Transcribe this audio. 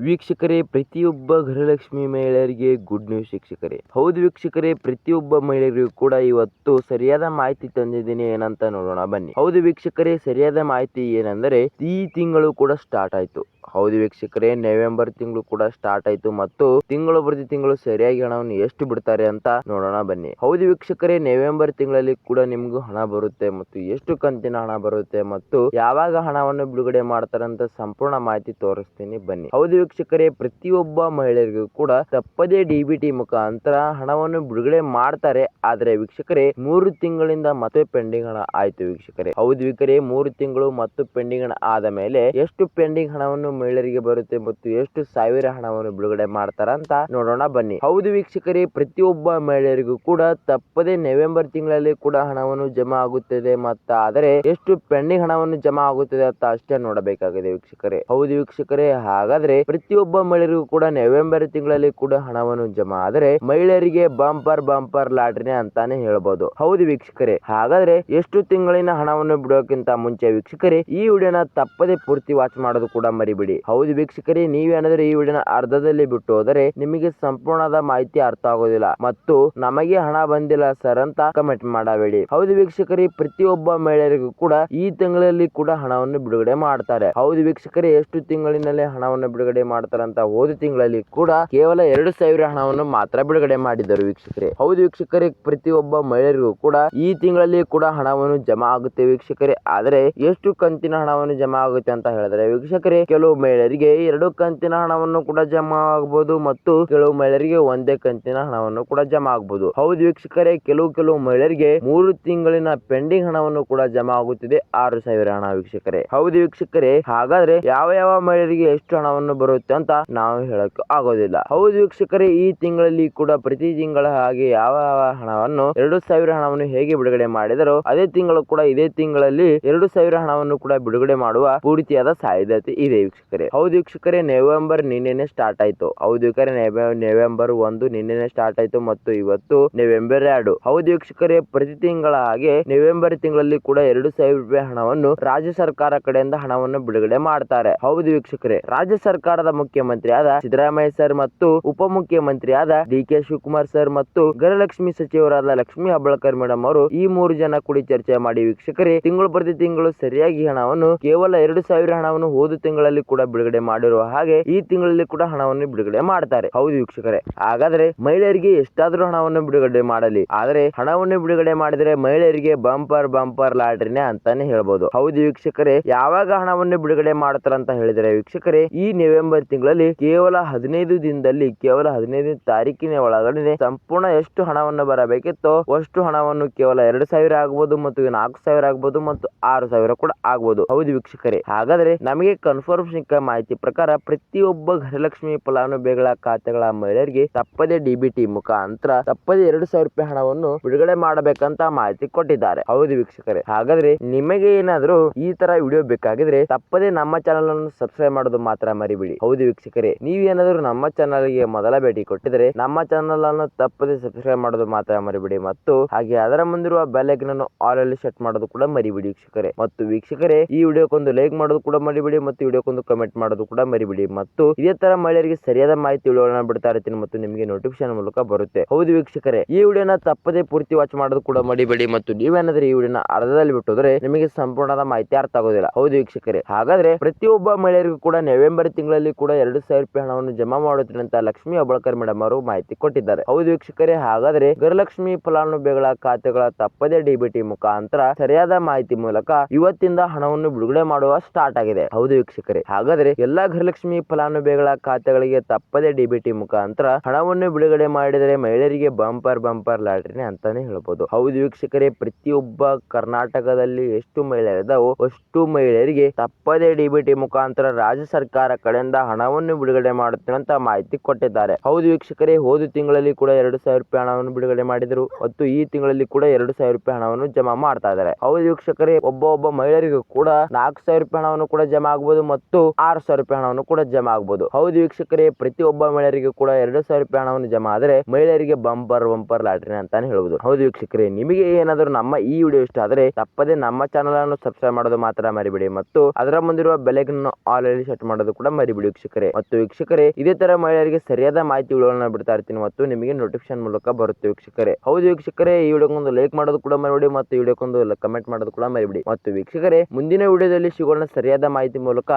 ವೀಕ್ಷಕರೇ, ಪ್ರತಿಯೊಬ್ಬ ಗೃಹಲಕ್ಷ್ಮಿ ಮಹಿಳೆಯರಿಗೆ ಗುಡ್ ನ್ಯೂಸ್ ವೀಕ್ಷಕರೇ. ಹೌದು ವೀಕ್ಷಕರೇ, ಪ್ರತಿಯೊಬ್ಬ ಮಹಿಳೆಯರಿಗೂ ಕೂಡ ಇವತ್ತು ಸರಿಯಾದ ಮಾಹಿತಿ ತಂದಿದ್ದೀನಿ. ಏನಂತ ನೋಡೋಣ, ಬನ್ನಿ. ಹೌದು ವೀಕ್ಷಕರೇ, ಸರಿಯಾದ ಮಾಹಿತಿ ಏನಂದರೆ, ಈ ತಿಂಗಳು ಕೂಡ ಸ್ಟಾರ್ಟ್ ಆಯ್ತು. ಹೌದು ವೀಕ್ಷಕರೇ ನವೆಂಬರ್ ತಿಂಗಳು ಕೂಡ ಸ್ಟಾರ್ಟ್ ಆಯ್ತು ಮತ್ತು ತಿಂಗಳು ಪ್ರತಿ ತಿಂಗಳು ಸರಿಯಾಗಿ ಹಣವನ್ನು ಎಷ್ಟು ಬಿಡ್ತಾರೆ ಅಂತ ನೋಡೋಣ ಬನ್ನಿ. ಹೌದು ವೀಕ್ಷಕರೇ ನವೆಂಬರ್ ತಿಂಗಳಲ್ಲಿ ಕೂಡ ನಿಮ್ಗೂ ಹಣ ಬರುತ್ತೆ ಮತ್ತು ಎಷ್ಟು ಕಂತಿನ ಹಣ ಬರುತ್ತೆ ಮತ್ತು ಯಾವಾಗ ಹಣವನ್ನು ಬಿಡುಗಡೆ ಮಾಡ್ತಾರೆ ಅಂತ ಸಂಪೂರ್ಣ ಮಾಹಿತಿ ತೋರಿಸ್ತೀನಿ ಬನ್ನಿ. ಹೌದು ವೀಕ್ಷಕರೇ, ಪ್ರತಿಯೊಬ್ಬ ಮಹಿಳೆಯರಿಗೂ ಕೂಡ ತಪ್ಪದೇ ಡಿಬಿಟಿ ಮುಖಾಂತರ ಹಣವನ್ನು ಬಿಡುಗಡೆ ಮಾಡ್ತಾರೆ. ಆದ್ರೆ ವೀಕ್ಷಕರೇ, ಮೂರು ತಿಂಗಳಿಂದ ಮತ್ತೆ ಪೆಂಡಿಂಗ್ ಹಣ ಆಯ್ತು ವೀಕ್ಷಕರೇ. ಹೌದು ವೀಕ್ಷಕರೇ, ಮೂರು ತಿಂಗಳು ಮತ್ತು ಪೆಂಡಿಂಗ್ ಹಣ ಆದ ಮೇಲೆ ಎಷ್ಟು ಪೆಂಡಿಂಗ್ ಹಣವನ್ನು ಮಹಿಳೆಯರಿಗೆ ಬರುತ್ತೆ ಮತ್ತು ಎಷ್ಟು ಸಾವಿರ ಹಣವನ್ನು ಬಿಡುಗಡೆ ಮಾಡ್ತಾರ ಅಂತ ನೋಡೋಣ ಬನ್ನಿ. ಹೌದು ವೀಕ್ಷಕರೇ, ಪ್ರತಿಯೊಬ್ಬ ಮಹಿಳೆಯರಿಗೂ ಕೂಡ ತಪ್ಪದೆ ನವೆಂಬರ್ ತಿಂಗಳಲ್ಲಿ ಕೂಡ ಹಣವನ್ನು ಜಮಾ ಆಗುತ್ತದೆ ಮತ್ತು ಆದರೆ ಎಷ್ಟು ಪೆಂಡಿಂಗ್ ಹಣವನ್ನು ಜಮಾ ಆಗುತ್ತದೆ ಅಂತ ಅಷ್ಟೇ ನೋಡಬೇಕಾಗಿದೆ ವೀಕ್ಷಕರೇ. ಹೌದು ವೀಕ್ಷಕರೇ, ಹಾಗಾದ್ರೆ ಪ್ರತಿಯೊಬ್ಬ ಮಹಿಳೆಯರಿಗೂ ಕೂಡ ನವೆಂಬರ್ ತಿಂಗಳಲ್ಲಿ ಕೂಡ ಹಣವನ್ನು ಜಮಾ ಆದರೆ ಮಹಿಳೆಯರಿಗೆ ಬಂಪರ್ ಬಂಪರ್ ಲಾಟ್ರಿನೇ ಅಂತಾನೆ ಹೇಳಬಹುದು ಹೌದು ವೀಕ್ಷಕರೇ, ಹಾಗಾದ್ರೆ ಎಷ್ಟು ತಿಂಗಳಿನ ಹಣವನ್ನು ಬಿಡೋಕ್ಕಿಂತ ಮುಂಚೆ ವೀಕ್ಷಕರೇ, ಈ ವಿಡಿಯೋನ ತಪ್ಪದೆ ಪೂರ್ತಿ ವಾಚ್ ಮಾಡೋದು ಕೂಡ ಮರಿಬೇಡಿ ಹೌದು ವೀಕ್ಷಕರೇ ನೀವೇನಾದ್ರೆ ಈ ವಿಡಿಯೋನ ಅರ್ಧದಲ್ಲಿ ಬಿಟ್ಟು ಹೋದರೆ ನಿಮಗೆ ಸಂಪೂರ್ಣದ ಮಾಹಿತಿ ಅರ್ಥ ಆಗೋದಿಲ್ಲ. ಮತ್ತು ನಮಗೆ ಹಣ ಬಂದಿಲ್ಲ ಸರ್ ಅಂತ ಕಮೆಂಟ್ ಮಾಡಬೇಡಿ. ಹೌದು ವೀಕ್ಷಕರೇ, ಪ್ರತಿಯೊಬ್ಬ ಮಹಿಳೆಯರಿಗೂ ಕೂಡ ಈ ತಿಂಗಳಲ್ಲಿ ಕೂಡ ಹಣವನ್ನು ಬಿಡುಗಡೆ ಮಾಡ್ತಾರೆ. ಹೌದು ವೀಕ್ಷಕರೇ, ಎಷ್ಟು ತಿಂಗಳಿನಲ್ಲಿ ಹಣವನ್ನು ಬಿಡುಗಡೆ ಮಾಡ್ತಾರೆ ಅಂತ ಹೋದ ತಿಂಗಳಲ್ಲಿ ಕೂಡ ಕೇವಲ ಎರಡು ಸಾವಿರ ಹಣವನ್ನು ಮಾತ್ರ ಬಿಡುಗಡೆ ಮಾಡಿದ್ದರು ವೀಕ್ಷಕರೇ. ಹೌದು ವೀಕ್ಷಕರೇ, ಪ್ರತಿಯೊಬ್ಬ ಮಹಿಳೆಯರಿಗೂ ಕೂಡ ಈ ತಿಂಗಳಲ್ಲಿ ಕೂಡ ಹಣವನ್ನು ಜಮಾ ಆಗುತ್ತೆ ವೀಕ್ಷಕರೇ. ಆದರೆ ಎಷ್ಟು ಕಂತಿನ ಹಣವನ್ನು ಜಮಾ ಆಗುತ್ತೆ ಅಂತ ಹೇಳಿದ್ರೆ ವೀಕ್ಷಕರೇ, ಕೆಲವು ಮಹಿಳೆಯರಿಗೆ ಎರಡು ಕಂತಿನ ಹಣವನ್ನು ಕೂಡ ಜಮಾ ಆಗಬಹುದು ಮತ್ತು ಕೆಲವು ಮಹಿಳೆಯರಿಗೆ ಒಂದೇ ಕಂತಿನ ಹಣವನ್ನು ಕೂಡ ಜಮಾ ಆಗಬಹುದು ಹೌದು ವೀಕ್ಷಕರೇ, ಕೆಲವು ಕೆಲವು ಮಹಿಳೆಯರಿಗೆ ಮೂರು ತಿಂಗಳಿನ ಪೆಂಡಿಂಗ್ ಹಣವನ್ನು ಕೂಡ ಜಮಾ ಆಗುತ್ತಿದೆ. ಆರು ಸಾವಿರ ಹಣ ವೀಕ್ಷಕರೇ. ಹೌದು ವೀಕ್ಷಕರೇ, ಹಾಗಾದ್ರೆ ಯಾವ ಯಾವ ಮಹಿಳೆಯರಿಗೆ ಎಷ್ಟು ಹಣವನ್ನು ಬರುತ್ತೆ ಅಂತ ನಾವು ಹೇಳಕ್ ಆಗೋದಿಲ್ಲ. ಹೌದು ವೀಕ್ಷಕರೇ, ಈ ತಿಂಗಳಲ್ಲಿ ಕೂಡ ಪ್ರತಿ ತಿಂಗಳ ಹಾಗೆ ಯಾವ ಯಾವ ಹಣವನ್ನು ಎರಡು ಸಾವಿರ ಹಣವನ್ನು ಹೇಗೆ ಬಿಡುಗಡೆ ಮಾಡಿದರೋ, ಅದೇ ತಿಂಗಳು ಕೂಡ ಇದೇ ತಿಂಗಳಲ್ಲಿ ಎರಡು ಸಾವಿರ ಹಣವನ್ನು ಕೂಡ ಬಿಡುಗಡೆ ಮಾಡುವ ಪೂರ್ತಿಯಾದ ಸಾಧ್ಯತೆ ಇದೆ ವೀಕ್ಷಕರೇ. ಹೌದು ವೀಕ್ಷಕರೇ, ನವೆಂಬರ್ ನಿನ್ನೆನೆ ಸ್ಟಾರ್ಟ್ ಆಯ್ತು. ಹೌದು ವೀಕ್ಷಕರೇ, ನವೆ- ನವೆಂಬರ್ ಒಂದು ನಿನ್ನೆನೆ ಸ್ಟಾರ್ಟ್ ಆಯ್ತು ಮತ್ತು ಇವತ್ತು ನವೆಂಬರ್ ಎರಡು. ಹೌದು ವೀಕ್ಷಕರೇ, ಪ್ರತಿ ತಿಂಗಳ ಹಾಗೆ ನವೆಂಬರ್ ತಿಂಗಳಲ್ಲಿ ಕೂಡ ಎರಡು ಸಾವಿರ ರೂಪಾಯಿ ಹಣವನ್ನು ರಾಜ್ಯ ಸರ್ಕಾರ ಕಡೆಯಿಂದ ಹಣವನ್ನು ಬಿಡುಗಡೆ ಮಾಡ್ತಾರೆ. ಹೌದು ವೀಕ್ಷಕರೇ, ರಾಜ್ಯ ಸರ್ಕಾರದ ಮುಖ್ಯಮಂತ್ರಿ ಆದ ಸಿದ್ದರಾಮಯ್ಯ ಸರ್ ಮತ್ತು ಉಪಮುಖ್ಯಮಂತ್ರಿ ಆದ ಡಿ ಕೆ ಶಿವಕುಮಾರ್ ಸರ್ ಮತ್ತು ಗೃಹಲಕ್ಷ್ಮಿ ಸಚಿವರಾದ ಲಕ್ಷ್ಮಿ ಹಬ್ಬಳಕರ್ ಮೇಡಮ್ ಅವರು ಈ ಮೂರು ಜನ ಕೂಡಿ ಚರ್ಚೆ ಮಾಡಿ ವೀಕ್ಷಕರೇ, ತಿಂಗಳು ಪ್ರತಿ ತಿಂಗಳು ಸರಿಯಾಗಿ ಹಣವನ್ನು ಕೇವಲ ಎರಡು ಸಾವಿರ ಹಣವನ್ನು ಹೋದ ತಿಂಗಳಲ್ಲಿ ಕೂಡ ಬಿಡುಗಡೆ ಮಾಡಿರುವ ಹಾಗೆ ಈ ತಿಂಗಳಲ್ಲಿ ಕೂಡ ಹಣವನ್ನು ಬಿಡುಗಡೆ ಮಾಡ್ತಾರೆ. ಹೌದು ವೀಕ್ಷಕರೇ. ಹಾಗಾದ್ರೆ ಮಹಿಳೆಯರಿಗೆ ಎಷ್ಟಾದ್ರೂ ಹಣವನ್ನು ಬಿಡುಗಡೆ ಮಾಡಲಿ. ಆದರೆ ಹಣವನ್ನು ಬಿಡುಗಡೆ ಮಾಡಿದ್ರೆ ಮಹಿಳೆಯರಿಗೆ ಬಂಪರ್ ಬಂಪರ್ ಲಾಟ್ರಿನೇ ಅಂತಾನೆ ಹೇಳ್ಬೋದು. ಹೌದು ವೀಕ್ಷಕರೇ, ಯಾವಾಗ ಹಣವನ್ನು ಬಿಡುಗಡೆ ಅಂತ ಹೇಳಿದ್ರೆ ವೀಕ್ಷಕರೇ, ಈ ನವೆಂಬರ್ ತಿಂಗಳಲ್ಲಿ ಕೇವಲ ಹದಿನೈದು ದಿನದಲ್ಲಿ, ಕೇವಲ ಹದಿನೈದು ತಾರೀಕಿನ ಒಳಗಡೆ ಸಂಪೂರ್ಣ ಎಷ್ಟು ಹಣವನ್ನು ಬರಬೇಕಿತ್ತೋ ಅಷ್ಟು ಹಣವನ್ನು ಕೇವಲ ಎರಡು ಸಾವಿರ ಆಗ್ಬೋದು ಮತ್ತು ನಾಲ್ಕು ಸಾವಿರ ಆಗ್ಬೋದು ಮತ್ತು ಆರು ಸಾವಿರ ಕೂಡ ಆಗ್ಬೋದು. ಹೌದು ವೀಕ್ಷಕರೇ. ಹಾಗಾದ್ರೆ ನಮಗೆ ಕನ್ಫರ್ಮ್ ಸಿಕ್ಕ ಮಾಹಿತಿ ಪ್ರಕಾರ ಪ್ರತಿಯೊಬ್ಬ ಗೃಹಲಕ್ಷ್ಮಿ ಫಲಾನುಭವಿಗಳ ಖಾತೆಗಳ ಮಹಿಳೆಯರಿಗೆ ತಪ್ಪದೆ ಡಿಬಿಟಿ ಮುಖಾಂತರ ತಪ್ಪದೆ ಎರಡು ಸಾವಿರ ರೂಪಾಯಿ ಹಣವನ್ನು ಬಿಡುಗಡೆ ಮಾಡಬೇಕಂತ ಮಾಹಿತಿ ಕೊಟ್ಟಿದ್ದಾರೆ. ಹೌದು ವೀಕ್ಷಕರೇ. ಹಾಗಾದ್ರೆ ನಿಮಗೆ ಏನಾದರೂ ಈ ತರ ವಿಡಿಯೋ ಬೇಕಾಗಿದ್ರೆ ತಪ್ಪದೆ ನಮ್ಮ ಚಾನಲ್ ಅನ್ನು ಸಬ್ಸ್ಕ್ರೈಬ್ ಮಾಡೋದು ಮಾತ್ರ ಮರಿಬಿಡಿ. ಹೌದು ವೀಕ್ಷಕರೇ. ನೀವೇನಾದರೂ ನಮ್ಮ ಚಾನಲ್ಗೆ ಮೊದಲ ಭೇಟಿ ಕೊಟ್ಟಿದ್ರೆ ನಮ್ಮ ಚಾನಲ್ ಅನ್ನು ತಪ್ಪದೆ ಸಬ್ಸ್ಕ್ರೈಬ್ ಮಾಡೋದು ಮಾತ್ರ ಮರಿಬಿಡಿ ಮತ್ತು ಹಾಗೆ ಅದರ ಮುಂದಿರುವ ಬೆಲ್ ಐಕನ್ ಅನ್ನು ಆಲ್ ಅಲ್ಲಿ ಸೆಟ್ ಮಾಡೋದು ಕೂಡ ಮರಿಬಿಡಿ ವೀಕ್ಷಕರೇ. ಮತ್ತು ವೀಕ್ಷಕರೇ, ಈ ವಿಡಿಯೋಕ್ಕೊಂದು ಲೈಕ್ ಮಾಡೋದು ಕೂಡ ಮರಿಬಿಡಿ ಮತ್ತು ವಿಡಿಯೋಕ್ಕೊಂದು ಕಮೆಂಟ್ ಮಾಡೋದು ಕೂಡ ಮರಿಬೇಡಿ. ಮತ್ತು ಇದೇ ತರ ಮಹಿಳೆಯರಿಗೆ ಸರಿಯಾದ ಮಾಹಿತಿ ವಿಡಿಯೋಗಳನ್ನ ಬಿಡ್ತಾ ಇರ್ತೀನಿ ಮತ್ತು ನಿಮಗೆ ನೋಟಿಫಿಕೇಶನ್ ಮೂಲಕ ಬರುತ್ತೆ. ಹೌದು ವೀಕ್ಷಕರೇ, ಈ ವಿಡಿಯೋನ ತಪ್ಪದೆ ಪೂರ್ತಿ ವಾಚ್ ಮಾಡೋದು ಕೂಡ ಮಡಿಬೇಡಿ ಮತ್ತು ನೀವೇನಾದ್ರೆ ಈ ವಿಡಿಯೋನ ಅರ್ಧದಲ್ಲಿ ಬಿಟ್ಟೋದ್ರೆ ನಿಮಗೆ ಸಂಪೂರ್ಣದ ಮಾಹಿತಿ ಅರ್ಥ ಆಗೋದಿಲ್ಲ. ಹೌದು ವೀಕ್ಷಕರೇ, ಹಾಗಾದ್ರೆ ಪ್ರತಿಯೊಬ್ಬ ಮಹಿಳೆಯರಿಗೂ ಕೂಡ ನವೆಂಬರ್ ತಿಂಗಳಲ್ಲಿ ಕೂಡ ಎರಡು ಸಾವಿರ ರೂಪಾಯಿ ಹಣವನ್ನು ಜಮಾ ಮಾಡುತ್ತೀನಿ ಅಂತ ಲಕ್ಷ್ಮಿ ಅಬಳಕರ್ ಮೇಡಮ್ ಅವರು ಮಾಹಿತಿ ಕೊಟ್ಟಿದ್ದಾರೆ. ಹೌದು ವೀಕ್ಷಕರೇ, ಹಾಗಾದ್ರೆ ಗೃಹಲಕ್ಷ್ಮಿ ಫಲಾನುಭವಿಗಳ ಖಾತೆಗಳ ತಪ್ಪದೆ ಡಿಬಿಟಿ ಮುಖಾಂತರ ಸರಿಯಾದ ಮಾಹಿತಿ ಮೂಲಕ ಇವತ್ತಿಂದ ಹಣವನ್ನು ಬಿಡುಗಡೆ ಮಾಡುವ ಸ್ಟಾರ್ಟ್ ಆಗಿದೆ. ಹೌದು ವೀಕ್ಷಕರೇ ಹಾಗಾದ್ರೆ ಎಲ್ಲಾ ಗೃಹಲಕ್ಷ್ಮಿ ಫಲಾನುಭವಿಗಳ ಖಾತೆಗಳಿಗೆ ತಪ್ಪದೆ ಡಿಬಿಟಿ ಮುಖಾಂತರ ಹಣವನ್ನು ಬಿಡುಗಡೆ ಮಾಡಿದರೆ ಮಹಿಳೆಯರಿಗೆ ಬಂಪರ್ ಬಂಪರ್ ಲಾಟ್ರಿನೇ ಅಂತಾನೆ ಹೇಳ್ಬೋದು. ಹೌದು ವೀಕ್ಷಕರೇ, ಪ್ರತಿಯೊಬ್ಬ ಕರ್ನಾಟಕದಲ್ಲಿ ಎಷ್ಟು ಮಹಿಳೆಯರಿದಾವೋ ಅಷ್ಟು ಮಹಿಳೆಯರಿಗೆ ತಪ್ಪದೆ ಡಿಬಿಟಿ ಮುಖಾಂತರ ರಾಜ್ಯ ಸರ್ಕಾರ ಕಡೆಯಿಂದ ಹಣವನ್ನು ಬಿಡುಗಡೆ ಮಾಡುತ್ತೇನೆ ಅಂತ ಮಾಹಿತಿ ಕೊಟ್ಟಿದ್ದಾರೆ. ಹೌದು ವೀಕ್ಷಕರೇ, ಹೋದ ತಿಂಗಳಲ್ಲಿ ಕೂಡ ಎರಡು ಸಾವಿರ ರೂಪಾಯಿ ಹಣವನ್ನು ಬಿಡುಗಡೆ ಮಾಡಿದರು. ಮತ್ತು ಈ ತಿಂಗಳಲ್ಲಿ ಕೂಡ ಎರಡು ಸಾವಿರ ರೂಪಾಯಿ ಹಣವನ್ನು ಜಮಾ ಮಾಡ್ತಾ ಇದ್ದಾರೆ. ಹೌದು ವೀಕ್ಷಕರೇ, ಒಬ್ಬ ಒಬ್ಬ ಮಹಿಳೆಯರಿಗೂ ಕೂಡ ನಾಲ್ಕು ಸಾವಿರ ರೂಪಾಯಿ ಹಣವನ್ನು ಕೂಡ ಜಮಾ ಆಗಬಹುದು ಮತ್ತು ಆರು ಸಾವಿರ ರೂಪಾಯಿ ಹಣವನ್ನು ಕೂಡ ಜಮಾ ಆಗಬಹುದು ಹೌದು ವೀಕ್ಷಕರೇ, ಪ್ರತಿಯೊಬ್ಬ ಮಹಿಳೆಯರಿಗೆ ಕೂಡ ಎರಡು ಸಾವಿರ ರೂಪಾಯಿ ಹಣವನ್ನು ಜಮಾ ಆದರೆ ಮಹಿಳೆಯರಿಗೆ ಬಂಪರ್ ಬಂಪರ್ ಲಾಟ್ರಿ ಅಂತಾನೆ ಹೇಳಬಹುದು ಹೌದು ವೀಕ್ಷಕರೇ, ನಿಮಗೆ ಏನಾದರೂ ನಮ್ಮ ಈ ವಿಡಿಯೋ ಇಷ್ಟ ಆದರೆ ತಪ್ಪದೆ ನಮ್ಮ ಚಾನಲ್ ಅನ್ನು ಸಬ್ಸ್ಕ್ರೈಬ್ ಮಾಡೋದು ಮಾತ್ರ ಮರಿಬೇಡಿ ಮತ್ತು ಅದರ ಮುಂದಿರುವ ಬೆಲೆಗನ್ನು ಆಲ್ ಅಲ್ಲಿ ಸೆಟ್ ಮಾಡೋದು ಕೂಡ ಮರಿಬೇಡಿ ವೀಕ್ಷಕರೇ. ಮತ್ತು ವೀಕ್ಷಕರೇ, ಇದೇ ತರ ಮಹಿಳೆಯರಿಗೆ ಸರಿಯಾದ ಮಾಹಿತಿ ವಿಡಿಯೋಗಳನ್ನು ಬಿಡ್ತಾ ಇರ್ತೀನಿ ಮತ್ತು ನಿಮಗೆ ನೋಟಿಫಿಕೇಶನ್ ಮೂಲಕ ಬರುತ್ತೆ ವೀಕ್ಷಕರೇ. ಹೌದು ವೀಕ್ಷಕರೇ, ಈ ವಿಡಿಯೋಕ್ಕೊಂದು ಲೈಕ್ ಮಾಡೋದು ಕೂಡ ಮರಿಬೇಡಿ ಮತ್ತು ವಿಡಿಯೋಕ್ಕೊಂದು ಕಮೆಂಟ್ ಮಾಡೋದು ಕೂಡ ಮರಿಬೇಡಿ. ಮತ್ತು ವೀಕ್ಷಕರೇ, ಮುಂದಿನ ವಿಡಿಯೋದಲ್ಲಿ ಸಿಗೋಣ ಸರಿಯಾದ ಮಾಹಿತಿ ಮೂಲಕ.